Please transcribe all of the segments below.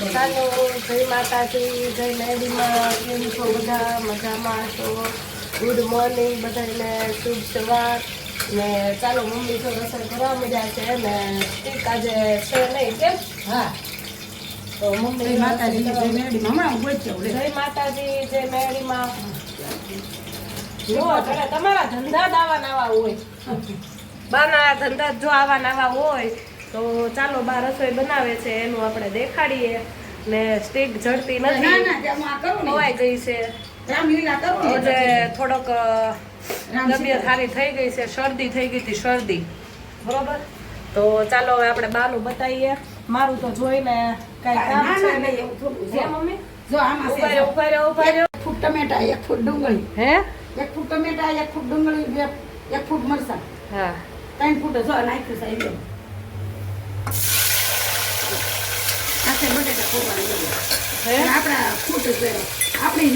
ચાલો જય માતાજી જય મેડીમાં કેમ છો બધા? મજામાં છો? ગુડ મોર્નિંગ બધાને શુભ સવાર. ને ચાલો મમ્મી તો રસોઈ કરવા મળ્યા છે ને ઠીક આજે છે નહીં કેમ? હા. તો મમ્મી માતાજી જય મેરડી હમણાં બોલતો જય માતાજી જય મેડીમાં. જુઓ તમારા ધંધા જ આવા નવા હોય. બાના ધંધા જો આવા નાવા હોય તો ચાલો બા રસોઈ બનાવે છે એનું આપણે દેખાડીએ. ને સ્ટીક જડતી નથી. ખવાઈ ગઈ છે. આજે થોડોક તબિયત સારી થઈ ગઈ છે શરદી થઈ ગઈ હતી શરદી. બરોબર? તો ચાલો હવે આપણે બાનું બતાવીએ. મારું તો જોઈને કઈ કામ છે ના, એવું થોડું. મમ્મી? જો આમાં ઊભા રહ્યો ઊભા રહ્યો ઊભા રહ્યો ફૂટ ટમેટા એક ફૂટ ડુંગળી. હે? એક ફૂટ ટમેટા એક ફૂટ ડુંગળી બે એક ફૂટ મરસા હા. ત્રણ ફૂટ જો નાખ્યું સાહેબ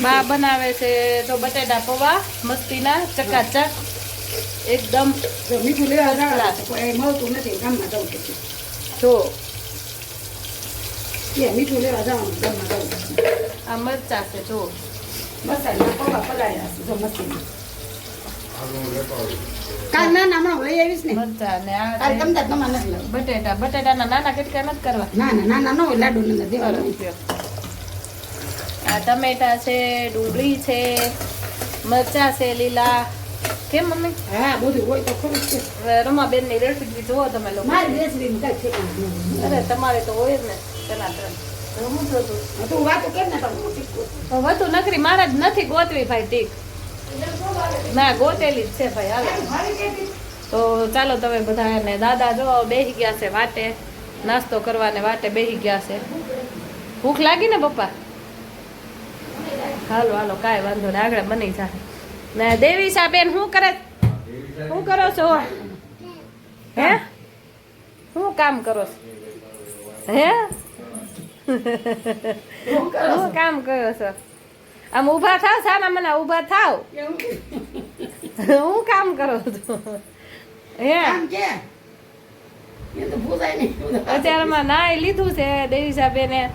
બા બનાવે છે તો બટેટા પૌવા મસ્તીના ચકાચક એકદમ મીઠું લેવા મળતું નથી ગામમાં જવું કે જો. મીઠું લેવા જવાનું ગામમાં જવું આ મરચા છે જો. મસાલા પૌવા પલાળ્યા છે જો મસ્તી કાલ ના ના હમણાં હું લઈ આવીશ ને. મરચા ને આ કાલ છે તમને નથી લાવું. બટેટા બટેટાના નાના કટકા નથી કરવા? ના ના ના ના લાડુ ને દેવાનું આ ટમેટા છે ડુંગળી છે મરચા છે લીલા. કેમ મમ્મી? હા બધું હોય તો ખરું છે. હવે રમાબેનની રેસીપી જુઓ તમે લોકો. મારી રેસડી કઈ છે અરે તમારે તો હોય જ ને તેના ત્રણ હું તું વાતો કેમ ને તમે વાતો વધુ નકરી મારા જ નથી ગોતવી ભાઈ ટીક. ના ગોતેલી જ છે ભાઈ હાલો. તો ચાલો તમે બધા ને દાદા જો બેસી ગયા છે વાટે નાસ્તો કરવાને વાટે બેસી ગયા છે. ભૂખ લાગી ને પપ્પા? હાલો હાલો કાંઈ વાંધો નહીં આગળ બની જાય. ને દેવીશા બેન શું કરે? શું કરો છો? હે? શું કામ કરો છો? હે? હું શું કામ કરો છો? આમ ઊભા થાવ સાના મને ઊભા થાવ? હું કામ કરો છો? હે? અત્યારમાં નાઈ લીધું છે દેવીસા બેને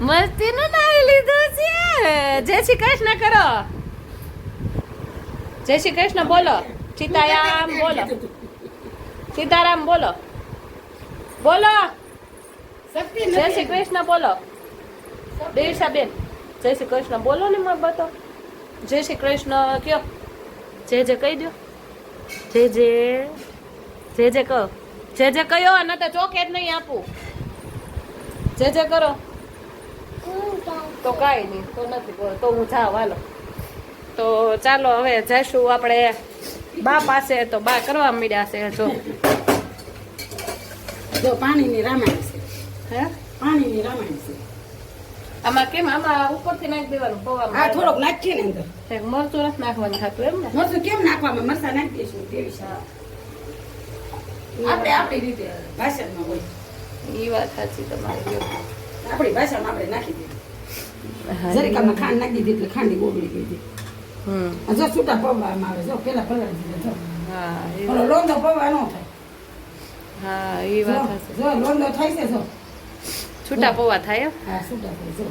મસ્તી નું નાઈ લીધું છે. જય શ્રી કૃષ્ણ કરો. જય શ્રી કૃષ્ણ બોલો. સીતારામ બોલો. સીતારામ બોલો. બોલો. જય શ્રી કૃષ્ણ બોલો. દેવી બેન. જય શ્રી કૃષ્ણ. બોલો ને મને બતો. જય શ્રી કૃષ્ણ. કયો? જે જે કહી દો જે જે જે જે કહો. જે જે કયો ન તો ચોકેટ નહીં આપું. જે જે કરો. તો કાંઈ નહીં તો નથી તો હું જાઉં હાલો. તો ચાલો હવે જઈશું આપણે. બા પાસે તો બા કરવા મળ્યા છે જો. જો પાણીની રામાયણ છે. હે? પાણીની રામાયણ છે. આમાં કેમ? આમાં ઉપરથી નાખી દેવાનું આ પૌવા થોડોક નાખીએ ને અંદર. મરચું નથી નાખવાનું થતું એમ ને? મરચું કેમ નાખવામાં? મરચા નાખી દઈશું તેવી આપણે આપણી રીતે ભાષણમાં હોય. એ વાત સાચી તમારી આપણી ભાષામાં આપણે નાખી દીધી જરીકામાં ખાંડ નાખી દીધી એટલે ખાંડી ગોગળી દીધી હમ. જો છૂટા પૌવામાં આવે જો પેલા પલાળી દીધા જો. હા એ લોંદો પૌવા નો થાય. હા એ વાત જો લોંદો થાય છે જો. છૂટા પૌવા થાય? હા છૂટા થાય જો.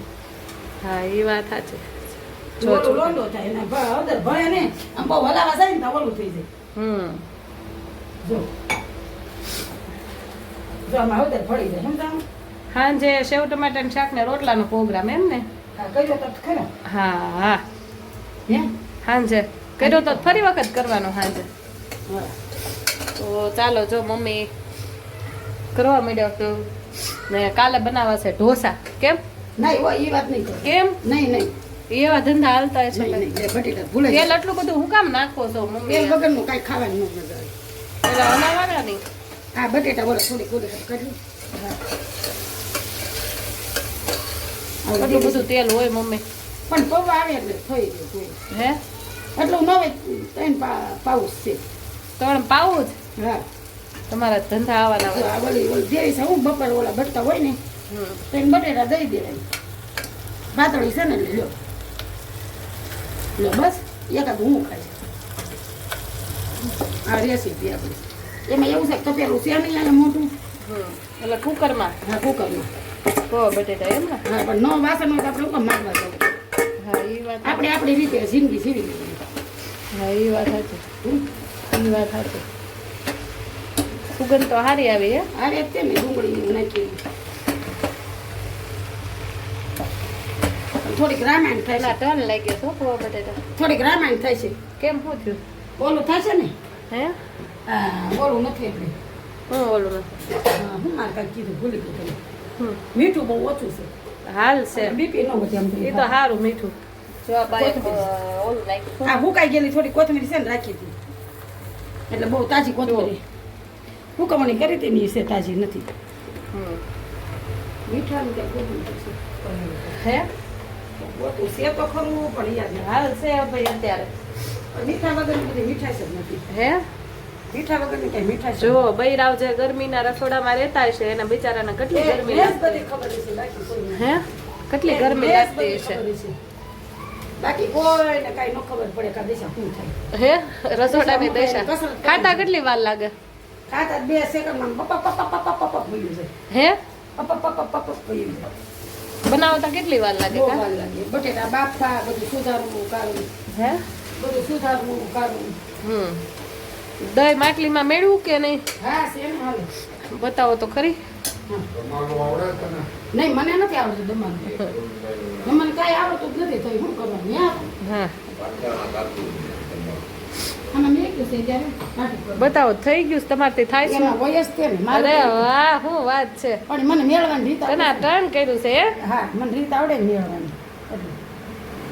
હા એ વાત સાચી. જો થાય ને આમ બહુ હલાવા જાય ને તો ઓલું થઈ જાય. હમ. જો. જો આમાં હળદર ભળી જાય સમજાણું? સાંજે સેવ ટમાટાનું શાક ને રોટલાનો પ્રોગ્રામ એમ ને? હા કર્યો તો ખરા. હા. હા? કર્યો તો ફરી વખત કરવાનો હાંજે. તો ચાલો જો મમ્મી કરવા માંડ્યો તો ને કાલે બનાવવા છે ઢોસા. કેમ? નહીં હોય એ વાત નહીં કેમ? નહીં નહીં. એવા ધંધા હાલતા છે. તેલ આટલું બધું હું કામ નાખો છો તેલ મમ્મી વગરનું કાંઈ ખાવાનું ન મજા આવે. હલાવાના નહીં? આ બટેટા બોલે થોડી થોડી કાઢી આટલું બધું તેલ હોય મમ્મી? પણ પૌવા આવે એટલે થઈ ગયું હે? એટલું નવે ત્રણ પાઉસ છે. ત્રણ પાઉસ હા. તમારા ધંધા આવવાના આ વળી ઓલી જેવી છે હું બપોર ઓલા ભરતા હોય ને. તો એને બટેટા દઈ દેવાય પાતળી છે ને એટલે લ્યો. લો બસ એકાદ હું ખાઈ આ રેસીપી આપણી. એમાં એવું છે કે તપેલું છે નહીં અહીંયા મોટું. એટલે કુકરમાં? હા કુકરમાં. તો બટેટા એમ ને? હા પણ નો વાસણ હોય તો આપણે ઉપર માગવા જવું હા એ વાત આપણે આપણી રીતે જિંદગી જીવી હા એ વાત સાચી. એ વાત સાચી. સુગંધ તો સારી આવી હે. જ તે ને ડુંગળી નાખી થોડીક રામાયણ થાય છે. ટન લાગી છો પૌવા બટેટા. થોડીક રામાયણ થાય છે. કેમ શું થયું? ઓલું થશે ને? હે? હા ઓલું નથી એટલે. હું ઓલું નથી. હા, હું મારે કાંઈ કીધું ભૂલી ગયું. મીઠું બહુ ઓછું છે. હાલ છે. બીપી નો વધે એ તો સારું મીઠું. ઓલું નાખ્યું હું હુકાઈ ગયેલી થોડી કોથમીર છે ને રાખી હતી. એટલે બહુ તાજી કોથમીર હુકવણી કરી હતી ને એ નથી. મીઠાનું હે? ગોતું છે તો ખરું પણ યાદ હાલ છે ભાઈ અત્યારે. મીઠા વગરની બધી મીઠાશ જ નથી. હે? મીઠા વગરની કઈ મીઠાશ જો બૈરાવ જે ગરમીના રસોડામાં રહેતા હશે એને બિચારાને કેટલી ગરમી લાગતી ખબર. હે? કેટલી ગરમી લાગતી હશે. બાકી કોઈને કઈ ન ખબર પડે કે દિશા શું થાય. હે? રસોડાની દશા. ખાતા કેટલી વાર લાગે? ખાતા જ બે સેકન્ડમાં પપ્પા પપ પપ પપ ભૂલ્યું છે. હે? પપ્પા પપ્પા પપ્પા ભૂલ્યું છે. બનાવતા કેટલી વાર લાગે બહુ વાર લાગે. બટેટા બાફા બધું સુધારવું કાઢવું હે? બધું સુધારવું કાઢવું હમ. દહીં માટલીમાં મેળવું કે નહીં? હા સેમ હાલે. બતાવો તો ખરી. હા. નહીં મને નથી આવડતું દમણ. દમણ કાંઈ આવડતું જ નથી તો શું કરવાનું? હા આમાં મેં કીધું છે ત્યારે નાટક કરવું. બતાવો થઈ ગયું છે? તમારથી થાય છે? અરે વાહ શું વાત છે? પણ મને મેળવાની રીત તને. ટર્ન કર્યું છે હા? મને રીત આવડે ને મેળવાની.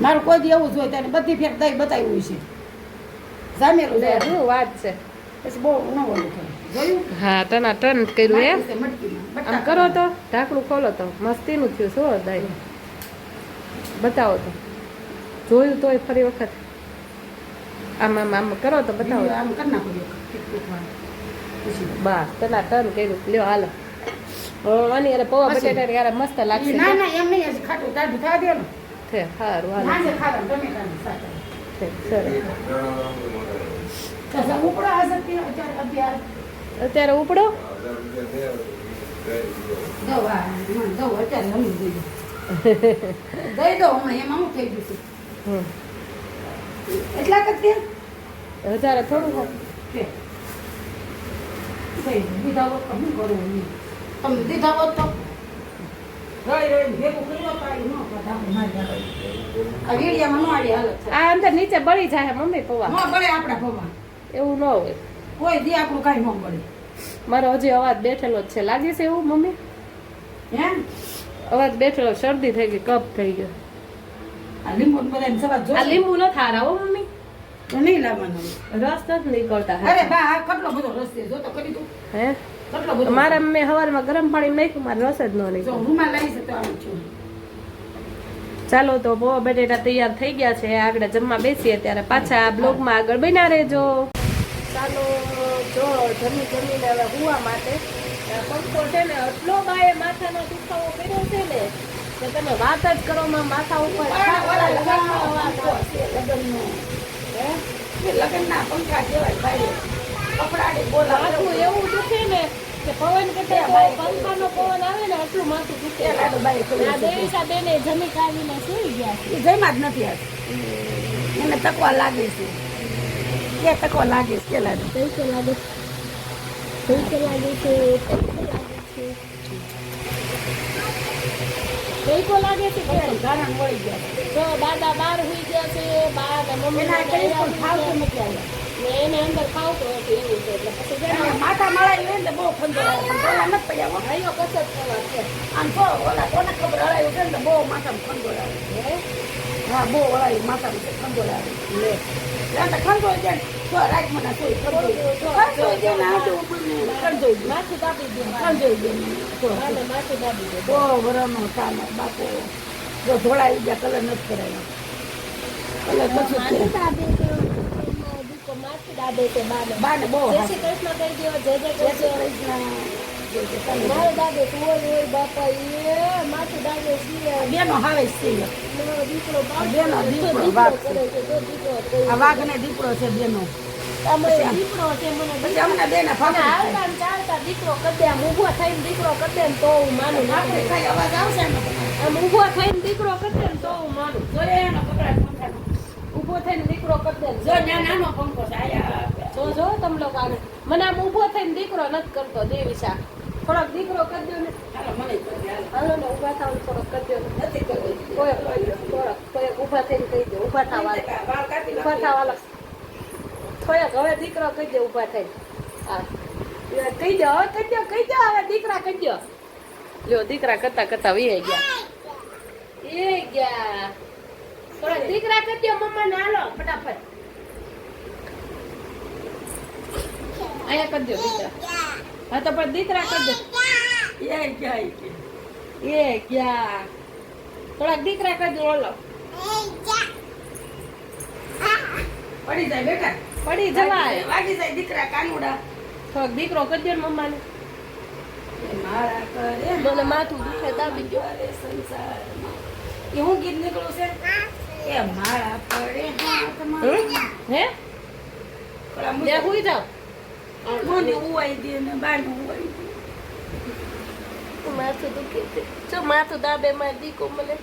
મારું કોઈ દી એવું જોઈએ તને બધી ફેર દહીં બતાવ્યું છે. જામેલું છે. શું વાત છે? પછી બહુ ન ઓલું હા તને ટર્ન કર્યું હે? મટકીમાં. આમ કરો તો ઢાંકણું ખોલો તો મસ્તીનું થયું શું દઈ. બતાવો તો. જોયું તોય ફરી વખત. આમ આમ આમ કરો તો બતાવો. આમ કરી નાખો. બસ તને ટર્ન કર્યું. લ્યો હાલો. આની હારે પૌવા? બટેટા યારે મસ્ત લાગશે. ના ના એમ નહીં ખાટું ટાઢું થવા દે છે સારું હાલો. અત્યારે ઉપડો. દઈ દો હમણાં એમાં હું થઈ ગયું છે. એટલા કરતી થોડું. દીધા હોત તો શું કરવું હોત તો. આ અંદર નીચે બળી જાય મમ્મી પૌવા. બળે આપણા ભગવાન એવું ન હોય. કોઈ દી આપણું કાંઈ ન બળે. મારો હજી અવાજ બેઠેલો જ છે. લાગે છે એવું મમ્મી? હે? અવાજ બેઠેલો શરદી થઈ ગઈ કપ થઈ ગયો. લીંબુ ને બધાને સવાદ આ લીંબુ ન થારા હો મમ્મી. નહીં લાવવાનો. રસ નથી નીકળતા અરે બા આ કેટલો બધો રસ છે જો તો કરી દઉં. હે? કેટલો બધો મારા મેં સવારમાં ગરમ પાણી નાખ્યું મારે રસ જ ન નીકળ્યો છું. ચાલો તો પૌવા બટેટા તૈયાર થઈ ગયા છે. આગળ જમવા બેસીએ ત્યારે પાછા આ બ્લોગમાં આગળ બન્યા રહેજો. ચાલો જો જમી જમીને હવે હુવા માટે. પંખો છે ને એટલો બાએ માથાનો દુખાવો કર્યો છે ને કે તમે વાત જ કરો માં માથા ઉપર લગનનો પંખો કહેવાય ભાઈ. કપડાને બોલાવે. એવું દુખે ને કે પવન તો પંખાનો પવન આવે ને એટલું માથું દુખે. આ છે. દેવીસા બેને જમી કાઢીને સુઈ ગયા એ જયમાં જ નથી આજ એને તકવા લાગે છે. કે તકવા લાગે છે? કે લાગે પૈસે લાગે છે. પૈસો લાગે છે કે ગારણ વળી ગયા તો દાદા બાર હોઈ ગયા છે બા મમ્મી ને પણ એને અંદર ખાવતો હતો એવું છે એટલે પછી માથા માળાયું ને બહુ ખંજો પણ પેલા નથી પડ્યા. ભાઈઓ કસરત કરવા છે. આમ તો ઓલા કોને ખબર હળાયું છે ને બહુ માથામાં ખંજો લાવે હા? બહુ હળાયું માથામાં છે લાવે આવે. લે. તો ખંજોળ છે તો મને ને. માથું દાબી દે દે માથું દાબી દે વરનો બાપો જો ધોળાઈ ગયા કલર નથી કરાયો કલર પછી. દાબે બાને બહુ જય. શ્રી કૃષ્ણ કહી દો જય જય જય કૃષ્ણ મારો દાદો સુવો હોય બાપા એ માથું દાદો છીએ બેનો હાવે છે દીકરો બેનો છે, દીકરો દીકરો દીકરો બેનો દીકરો છે મને અમને બેને અને ને ચાલતા દીકરો કરી આમ ઊભો થઈને દીકરો કરી તો હું માનું. નથી. ખાઈ અવાજ આવશે ને આમ ઊભો થઈને દીકરો કરી ને તો હું માનું. જોઈએ એનો કપડાં. ઊભો થઈને દીકરો કરી દે જો નાનો પંખો છે જો જો તમ લોકો મને આમ ઊભો થઈને દીકરો નથી કરતો દેવીશા થોડોક દીકરો કરી દો ને. હાલો ને ઊભા થાવ થોડોક કરી દો નથી. થોડોક કોઈ ઊભા થઈને કહી દે ઊભા થાવ ઊભા. થાવ હવે દીકરો કહી દે ઊભા થઈને. હા. કહી દો હવે કહી દો કહી દો હવે દીકરા કહી દો. જો દીકરા કરતા કરતા વી ગયા. એ ગયા. થોડાક દીકરા કરી દો મમ્મા ને હાલો ફટાફટ. અહીંયા કરી દો દીકરા. હા તો પણ દીકરા કરજો એ ક્યાં એ ક્યાં? થોડાક દીકરા કરજો ઓલો. પડી જાય બેટા. પડી જવાય. વાગી જાય દીકરા કાનુડા. થોડાક દીકરો કરજો ને મમ્માને. મને માથું દુખે દાબી ગયો. એ હું ગીત નીકળું છે? એ મારા પડે. હે? પેલા ત્યાં હુઈ જાવ મને ઉવાઈ દે ને બાને ઉવાઈ દે. માથું દુખે છે. જો માથું દાબે મારી દીકો મને.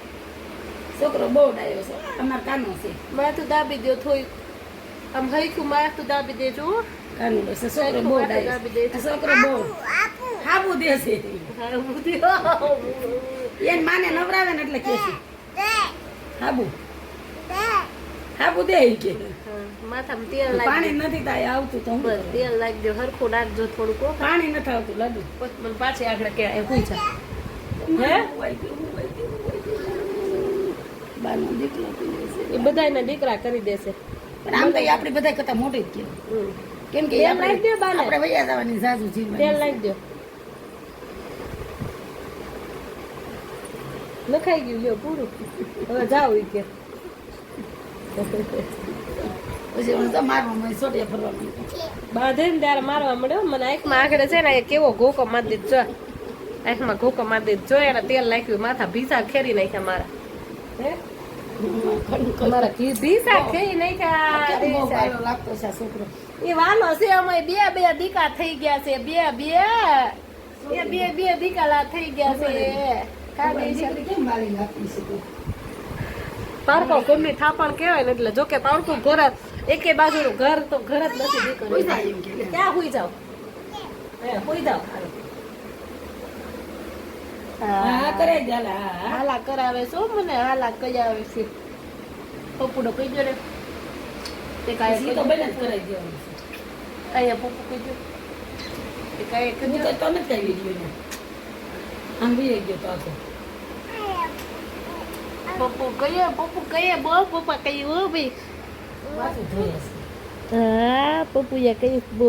છોકરો બહુ ડાયો છે અમાર કાનો છે. માથું દાબી દો થોડું આમ હઈખું માથું દાબી દેજો હો. કાનુડો છે છોકરો બહુ ડાયો દે છે. છોકરો બહુ હાબુ દે છે. માને નવરાવે ને એટલે કે છે. હાબુ. હાબુ દે ઈ કે માથામાં તેલ પાણી નથી થાય આવતું તો બસ તેલ લાગી દો હરખું નાખજો થોડુંક પાણી નથી આવતું લાડુ. મને પાછી આગળ કે એ હુઈ જા. હે ઉવાઈ દે, ઉવાઈ દે, ઉવાઈ દે. બાનો દીકરો એ. બધાયના દીકરા કરી દેશે. પણ આમ તો આપણે બધા કરતા મોટી જ કહેવાય કેમ કે તેલ આપણે દે બાને. આપણે વૈયા જવાની સાસુ તેલ જીવવાની દો લખાઈ ગયું લ્યો પૂરું. હવે જાઓ કે. પછી હું તો મારવા મને સોટિયા ફરવા માંડ્યો. બાંધે ને ત્યારે મારવા મળ્યો. મને આંખમાં આગળ છે ને કેવો ઘોકો મારી દીધો જો આંખમાં ઘોકો મારી દીધો જો એને તેલ નાખ્યું. માથા ભીસા ખેરી નાખ્યા મારા. હે? મારા ભીસા ખેરી નાખ્યા. લાગતો છે છોકરો. એ વાલો છે અમે બે બે દીકા થઈ ગયા છે. બે બે. એ બે બે દીકાલા થઈ ગયા છે. કેમ મારી? પારકો ઘરની થાપણ કહેવાય ને એટલે જો કે પારકું ઘર જ- એકે બાજુનું ઘર તો ઘર જ નથી દીકરી. ક્યાં હુઈ જાવ હુઈ જાવ જ હાલે, કરાવે છો મને હાલા કરાવે છે. પપ્પુડો કહી દો ને. તે કાંઈ તો કહી જ. અહીંયા પપ્પુ તે કાંઈ દો. તો તો નથી કઈ વીડિયો આમ બી ગયો તો આખો. પપ્પુ કહીએ પપ્પુ કહીએ બહુ પપ્પા કહીએ હો ભાઈ. હા પપ્પુએ કહી બહુ.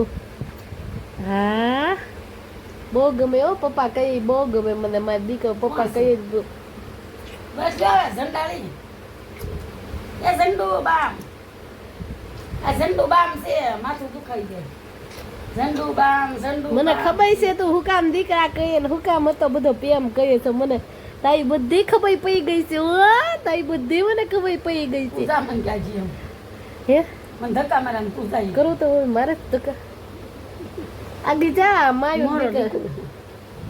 હા. બહુ ગમે હો પપ્પા કહી બહુ ગમે મને મારી દીકરો પપ્પા કહી. બસ જો ઝંડાળી. એ ઝંડુ બામ. આ ઝંડુ બામ છે માથું દુખાઈ જાય. ઝંડુ બામ ઝંડુ મને. ખબર છે તું હુકામ દીકરા કહીએ ને હું હતો બધો પ્રેમ કહીએ તો મને તારી બધી ખબર પડી ગઈ છે હો. તારી બધી મને ખબર પડી ગઈ છે. પૂજા મને ક્યાં એમ. હે? મને ધક્કા મારા પૂજા. કરું તો મારે જ ધક્કા. આગળ જા માયો.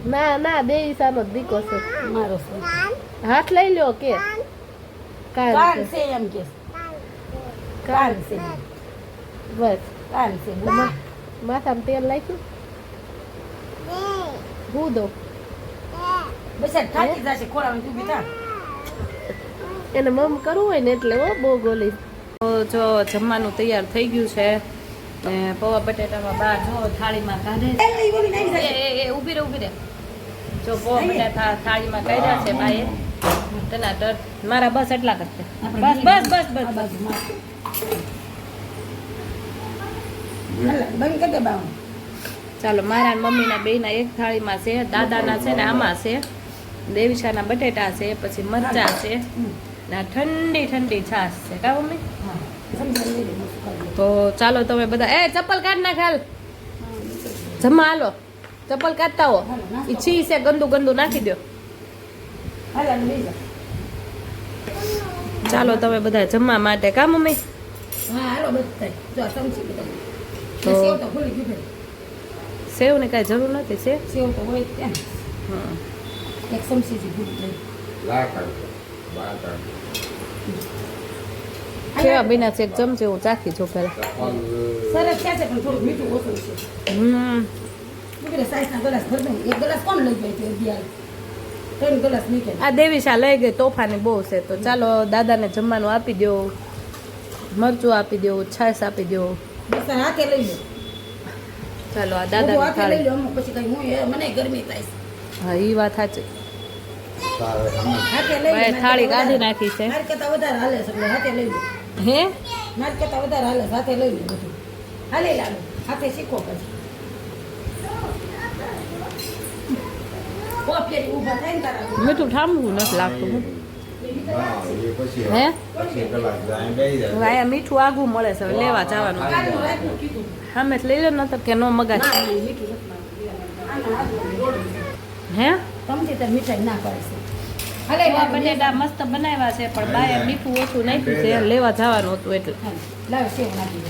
ના ના દેવીસાનો જ દીકો છે. મારો. હાથ લઈ લ્યો કે. કાન કાન છે. છે એમ કે. કાન કાન છે. બસ. કાન છે. માથામાં તેલ નાખ્યું? હું દઉં બસ આ થાકી જશે ખોળામાં તું બી થા એને મમ કરવું હોય ને એટલે હો બહુ ગોલી. તો જો જમવાનું તૈયાર થઈ ગયું છે ને પૌવા બટેટામાં બહાર જો થાળીમાં કાઢે એ ઊભી રે ઊભી રે જો પૌવા બટેટા થાળીમાં કાઢ્યા છે બાએ. તેના ટર મારા બસ એટલા કરશે. બસ બસ બસ બસ. બસ બંધ કરી દે બાવન ચાલો મારા મમ્મીના બેના એક થાળીમાં છે દાદાના છે ને આમાં છે. દેવીશાના બટેટા છે પછી મરચા છે. ને ઠંડી ઠંડી છાશ છે. કા મમ્મી? હા. તો ચાલો તમે બધા એ ચપ્પલ કાઢ ના ખાલ જમા હાલો. ચપ્પલ કાઢતા હો. એ છી છે ગંદુ ગંદુ નાખી દો. ચાલો તમે બધા જમવા માટે કા મમ્મી? હા સેવ ને કાંઈ જરૂર નથી સેવ સેવ તો હોય ત્યાં. હમ. એક કેવા બન્યા છે એક ચમચી હું ચાખી સરસ છે પણ મીઠું ઓછું હમ એક ગ્લાસ કોણ લઈ આ ગઈ તોફાની બહુ છે તો ચાલો દાદાને જમવાનું આપી દો મરચું આપી દો છાશ આપી દો હાથે લઈ લો ચાલો આ કઈ હું એ મને ગરમી થાય હા એ વાત સાચી થાળી કાઢી નાખી છે. હે? હાથે શીખો મીઠું ઠામવું નથી લાગતું. હે? હવે મીઠું આગું મળે છે લેવા જવાનું. સામે લઈ લે નતર કે નો હાથમાં હે? તમથી તો મીઠાઈ ના કરે છે. હાલે બટેટા મસ્ત બનાવ્યા છે પણ બાએ મીઠું ઓછું નાખ્યું છે લેવા જવાનું હતું એટલે. લાવ સેવ નાખી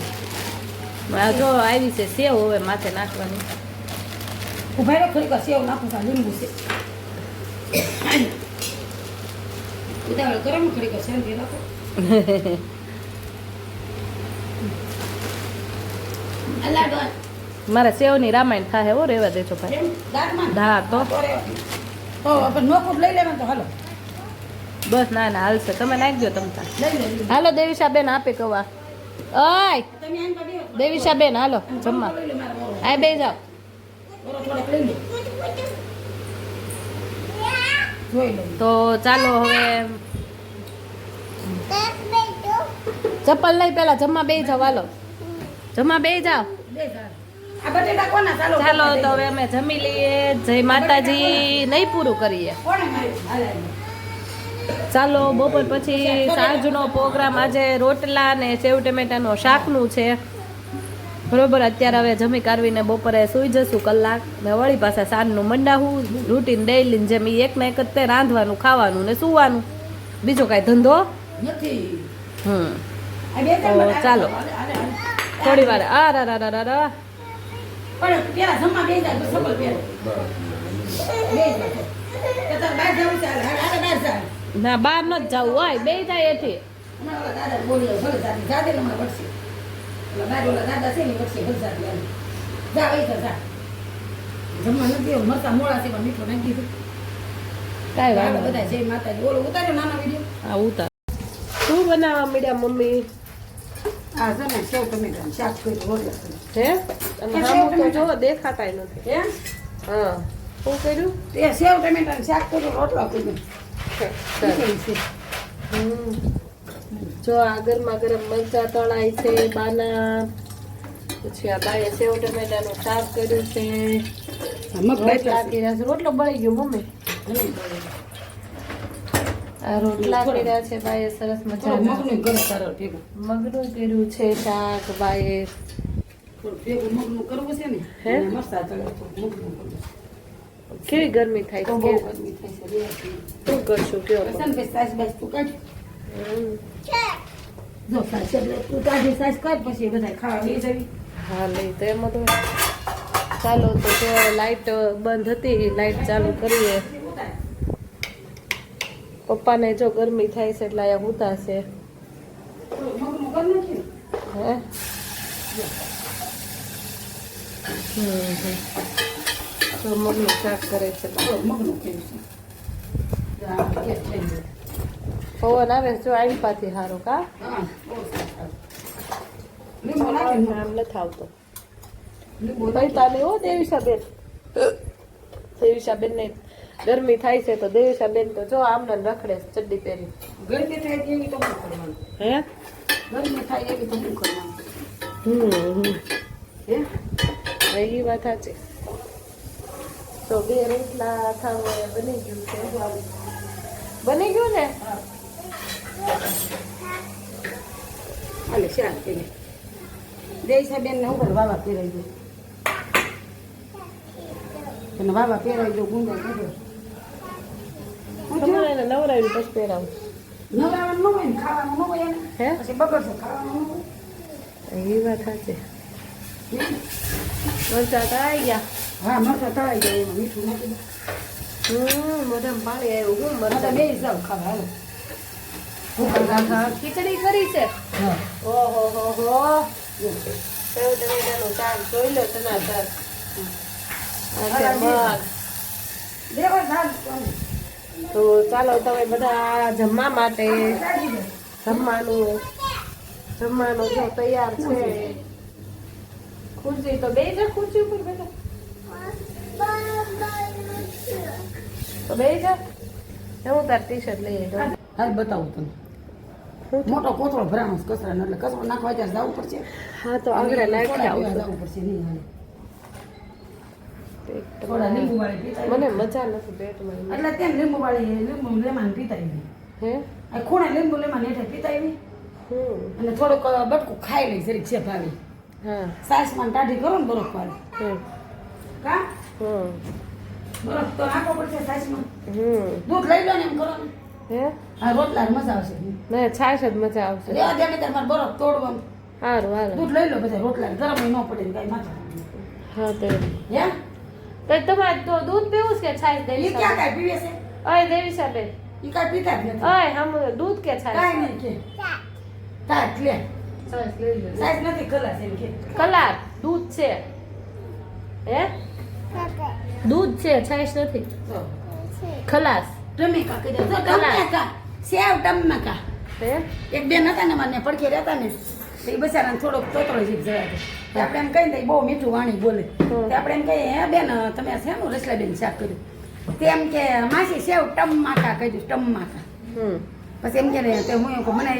આ જો આવી છે સેવ હવે માથે નાખવાની. ઊભા રહો ખરી સેવ નાખું છું લીંબુ છે. ઉતાવળ કરો ખરી શાંતિ રાખો આ લાડુ આ. મારા સેવની રામાયણ થાય હો રેવા દેજો ભાઈ? હા તો. લઈ લેવાનું તો હાલો. બસ ના ના હાલશે. તમે નાખજો તમ તાર લઈ લે લઈ લે. હાલો દેવીશા બેન આપે કવા. ઓય. દેવીશા બેન હાલો જમવા. આ બે જાઓ. તો ચાલો હવે ચપ્પલ લઈ પેલા જમવા બે જાવ હાલો. જમવા બે જાવ બે ચાલ. તો હવે અમે જમી લઈએ. જય માતાજી. નહીં પૂરું કરીએ. ચાલો બપોર પછી સાંજનો પ્રોગ્રામ. આજે રોટલા ને સેવ ટમેટાનો શાકનું છે. બરોબર અત્યારે હવે જમી કાઢવીને બપોરે સૂઈ જશું કલાક. ને વળી પાસે સાંજનું મંડાવું રૂટીન ડેઈલી જેમ એ એક ને એક જ તે રાંધવાનું ખાવાનું ને સૂવાનું. બીજો કાંઈ ધંધો? નથી. હમ. ચાલો. થોડી વાર. આ રા રા રા રા. પણ પેલા જમવા બે જાય સફળ જા. ના બહાર ન જ જવું હોય બે જાય એથી. દાદા બોલી ભલે જાતે બાર ઓલા દાદા છે ને જાતે હાલે. જા વઈ જા, જા. જમવા નથી મરતા મોડા છે પણ મીઠું નાખી દીધું. કાંઈ વાંધો બધા જય માતાજી. ઓલો ઉતાર્યો નાના વીડિયો? હા ઉતાર. શું બનાવવા મળ્યા મમ્મી? આ છે ને સેવ ટમેટાનું શાક કર્યું હે? અને તો જો દેખાતાય નથી. હે? હા. શું કર્યું? તે સેવ ટમેટાનું શાક કર્યું રોટલા કર્યું ચાલો. નીકળી છે? હમ. જો આ ગરમા ગરમ મરચા તળાય છે બાના. પછી આ બાએ સેવ ટમેટાનું શાક કર્યું છે. રોટલા કર્યા છે. રોટલો બળી ગયો મમ્મી. આ રોટલા કર્યા છે બાએ સરસ મજાના. મગનું કર્યું છે શાક બાએ. કેવી ગરમી થાય છે કેવી- ગરમી થાય છે રેવાતી. શું કરશું કયો. જો સાસ એટલે તું તાજી સાસ કર પછી બધા ખાવા લઈ જવી. હા લઈ તો એમાં તો ચાલો તો લાઈટ બંધ હતી લાઈટ ચાલુ કરીએ. પપ્પાને જો ગરમી થાય છે એટલે અહીંયા હુતા છે થોડું મગનું કરી નાખીએ ને. હે હમ હમ. તો મગનું શાક કરે છે બા. થોડું મગનું કર્યું છે જા, ગેસ થઈ ગયો. પવન આવે છે જો આઈ પાથી સારું કા હા, બહુ સરસ આવે. લીંબુ નાખીને આમ નથી આવતો લીંબુ પૈતા નહીં હો દેવીશાબેન દેવીશાબેન ને ગરમી થાય છે તો દેવીશાબેન તો જો આમને રખડે ચડ્ડી પહેરી. ગરમી થાય એવી તો શું કરવાનું. હે? ગરમી થાય એવી તો શું કરવાનું. હમ હે? એ વાત સાચી. તો બે રોટલા થાવ બની ગયું છે બની ગયું ને? હાલે શાક કરી દેશાબેન ને ઉપર વાવા પહેરાઈ દો તને વાવા પહેરાઈ દો ગુંદા કરી તમારે એને નવરાવી પછી પહેરાવું. નવાવાનું ન હોય હે? પછી બગડશે ખાવાનું એ વાત સાચી. મરચા તો આવી ગયા? હા મરચાં તળાઈ ગયા એમાં મીઠું નાખી હમ મોઢામાં પાણી આવ્યું હું મરચાં બે જાવ ખાવા ખીચડી કરી છે? ઓહો હો હો. સેવ ટમેટાનું શાક જોઈ લો છે મગ. દેવા દાળ તો ચાલો તમે બધા જમવા માટે જમવાનું જમવાનું જો તૈયાર છે. ખુરશી તો બે છે ખુરશી ઉપર બેઠા. તો બે જા? હું તાર ટી શર્ટ લઈ આવ્યો હા બતાવું તમને મોટો કોથળો ભરાણો કચરા એટલે કચરો નાખવા ત્યારે જવું પડશે. હા તો આગળ નાખી જવું પડશે નહીં હાલે. થોડા લીંબુ વાળી પીતા મને મજા નથી પેટમાં એટલે તેમ લીંબુ વાળી લીંબુ લેમાન પીતા હે? આ ખૂણે લીંબુ લેમાન હેઠે પીતા આવી અને થોડુંક બટકું ખાઈ લઈ જરીક છે ભાવી. હા. સાસમાં ટાઢી કરો ને બરફ વાળી. હમ. કા? બરફ તો નાખવો પડશે સાસમાં. હમ. દૂધ લઈ લો ને એમ કરો ને. હે? હા રોટલા મજા આવશે. ને છાશ જ મજા આવશે. રેવા દે ને તમારે બરફ તોડવાનું. સારું હાલ દૂધ લઈ લો બધા રોટલા ગરમ ન પડે કઈ માથા. હા તો. હે? તો તમારે તો દૂધ પીવું છે કે છાશ દેવી ક્યાં કાંઈ પીવે છે? અય દેવી સાહેબ ઈ કાંઈ પીતા જ નથી. અય હમ દૂધ કે છાશ? કાંઈ નહીં કે. લે. છાશ લઈ લો. સાઈઝ નથી કલાસ એમ કે. કલાક દૂધ છે. હે? દૂધ છે છાશ નથી. ખલાસ. ટમેકા કાકે દે જો કા? સેવ ટમેકા હે? એક બેન હતા ને મને પડખે રહેતા ને. તો એ બચારાને થોડોક તોતળો જીભ જવા દે. આપણે એમ કહીને બહુ મીઠું વાણી બોલે. તો આપણે એમ કહીએ હે બેન તમે શેનું રસલા બેન શાક કર્યું? તેમ કે માસી સેવ ટમાકા કહી ટમ માકા પછી એમ કે ને તે હું એમ મને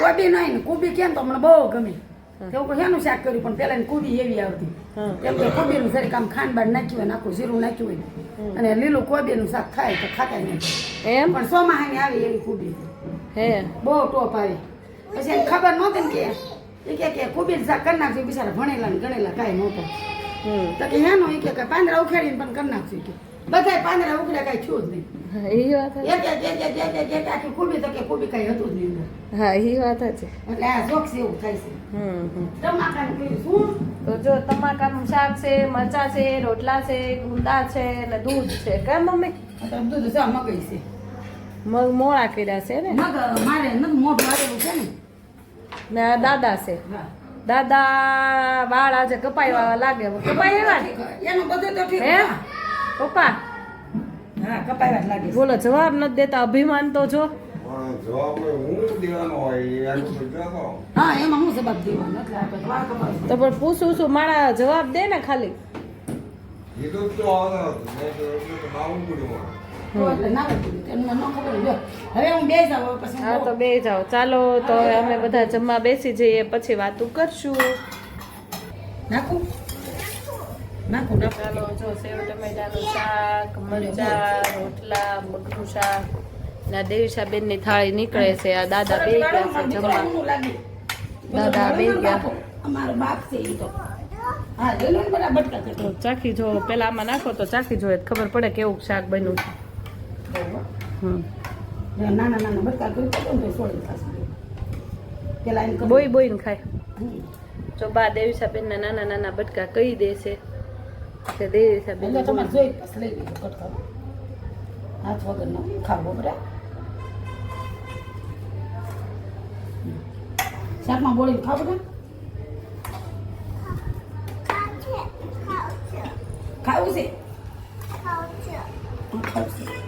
કોબી નહીં ને કુબી કેમ તો મને બહુ ગમે. હા. તો હું કહું શેનું શાક કર્યું? પણ પેલા કુબી એવી આવતી. એમ કે કોબીનું જરીક આમ ખાંડ બાંડ નાખ્યું હોય નાખું જીરું નાખ્યું હોય અને લીલું કોબીનું શાક ખાય તો ખાતા નહીં. એમ? પણ સોમાહાની આવી એવી કુબી. હે. બહુ ટોપ આવી. પછી એને ખબર નહોતી ને કે એ કે કે કુબીર શાક કરી નાખશું બિચારા ભણેલા ને ગણેલા કાંઈ નહોતો હમ. તો કે હેનો એ કે પાંદરા ઉખેડીને પણ કરી નાખશું કે. બધાય પાંદરા ઉખડ્યા કાંઈ થયું જ નહીં. કે થાય તમાકાનું શાક છે મરચા છે રોટલા છે ગુંદા છે ને દૂધ છે કેમ મમ્મી? દૂધ મગઈ છે. મગ મોળા કર્યા છે ને? મગ મારે મોઢું આવેલું છે ને? ને આ દાદા છે. દાદા વાળ આજે કપાઈ વાળા લાગે કપાઈ એવા એનું બધું તો ઠીક હે? પપ્પા? કપાયા. બોલો જવાબ નથી દેતા અભિમાન તો જો પણ જવાબ હું દેવાનો હોય એનું તો કહેતો. હા એમાં હું જવાબ દેવાનો? એટલે આપણે વાળ કપાવી તો પણ પૂછું છું મારા જવાબ દે ને ખાલી. હું તો બે જાઓ. ચાલો તો હવે અમે બધા જમવા બેસી જઈએ પછી વાતું કરશું. નાખું? નાખું નાખું. ચાલો જો સેવ ટમેટાનું શાક મરચા રોટલા મગનું શાક. ના દેવીશા બેનની થાળી નીકળે છે. આ દાદા બે ગયા છે જમવા. દાદા બે ગયા. અમારો બાપ છે તો. ચાખી જો. પેલા આમાં નાખો તો ચાખી જોઈએ ખબર પડે કેવું શાક બન્યું છે. નાના નાના બટકા કરી તો ને સોળી પેલા એમ બોઈ બોઈને ખાય. જો બા દેવીશા બેન નાના નાના બટકા કહી દે છે. તે બેન એટલે તમારે જોઈ પછી લઈ લીધો કટકા. હાથ વગરનો ખાવો બરાબર? શાકમાં બોળીને ખાવ બધા ખાવું છે? ખાવું છે.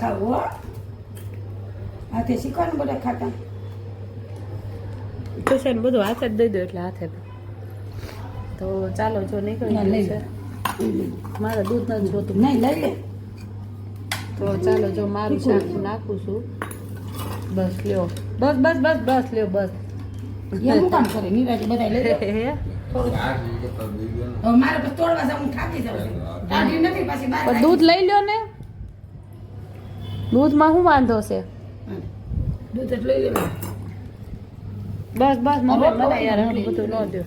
ખાવું હો. હાથે શીખવાનું બધા ખાતા. તો છે ને બધું હાથે જ દઈ દો એટલે હાથે. તો ચાલો જો નીકળી છે. મારે દૂધ નથી જોતું. નહીં લઈ લે. તો ચાલો જો મારું શાક નાખું છું. બસ લ્યો. બસ બસ બસ બસ લ્યો બસ. કામ કરે? નિરાજે બધા લઈ લે. દૂધ લઈ લ્યો ને. દૂધમાં શું વાંધો છે? બસ બસ યાર બધું ન દો.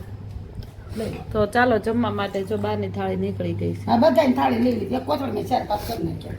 તો ચાલો જમવા માટે જો બારની થાળી નીકળી ગઈ છે. બધાની થાળી લઈ લીધી. કોથળી ચાર પાંચ કરી નાખ્યા.